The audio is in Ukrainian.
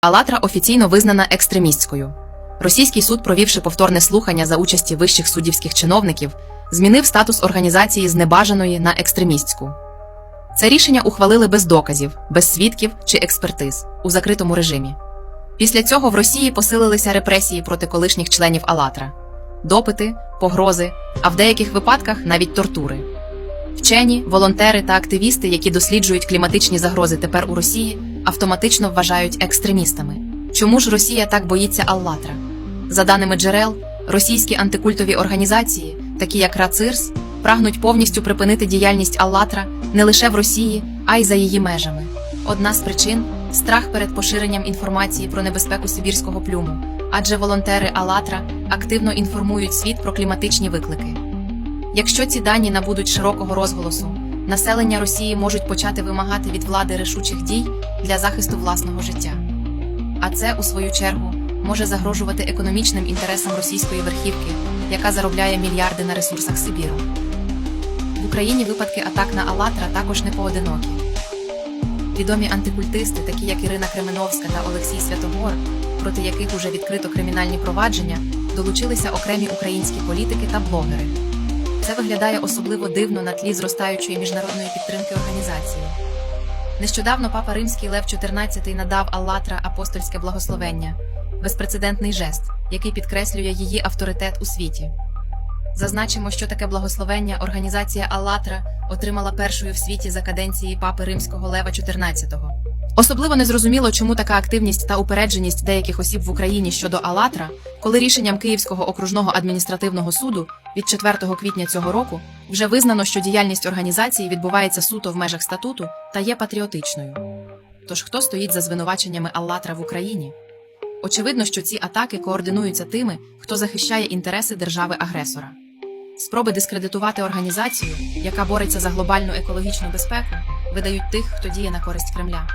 Алатра офіційно визнана екстремістською. Російський суд, провівши повторне слухання за участі вищих суддівських чиновників, змінив статус організації з небажаної на екстремістську. Це рішення ухвалили без доказів, без свідків чи експертиз у закритому режимі. Після цього в Росії посилилися репресії проти колишніх членів Алатра, допити, погрози, а в деяких випадках навіть тортури. Вчені, волонтери та активісти, які досліджують кліматичні загрози тепер у Росії, автоматично вважають екстремістами. Чому ж Росія так боїться Аллатра? За даними джерел, російські антикультові організації, такі як РАЦИРС, прагнуть повністю припинити діяльність Аллатра не лише в Росії, а й за її межами. Одна з причин страх перед поширенням інформації про небезпеку сибірського плюму, адже волонтери Аллатра активно інформують світ про кліматичні виклики. Якщо ці дані набудуть широкого розголосу, населення Росії можуть почати вимагати від влади рішучих дій для захисту власного життя. А це, у свою чергу, може загрожувати економічним інтересам російської верхівки, яка заробляє мільярди на ресурсах Сибіру. В Україні випадки атак на Алатра також не поодинокі. Відомі антикультисти, такі як Ірина Кременовська та Олексій Святогор, проти яких уже відкрито кримінальні провадження, долучилися окремі українські політики та блогери. Це виглядає особливо дивно на тлі зростаючої міжнародної підтримки організації. Нещодавно папа римський Лев XIV надав Аллатра апостольське благословення, безпрецедентний жест, який підкреслює її авторитет у світі. Зазначимо, що таке благословення організація Аллатра отримала першою в світі за каденції папи римського Лева XIV. Особливо незрозуміло, чому така активність та упередженість деяких осіб в Україні щодо Алатра, коли рішенням Київського окружного адміністративного суду від 4 квітня цього року вже визнано, що діяльність організації відбувається суто в межах статуту та є патріотичною. Тож хто стоїть за звинуваченнями Аллатра в Україні? Очевидно, що ці атаки координуються тими, хто захищає інтереси держави-агресора. Спроби дискредитувати організацію, яка бореться за глобальну екологічну безпеку, видають тих, хто діє на користь Кремля.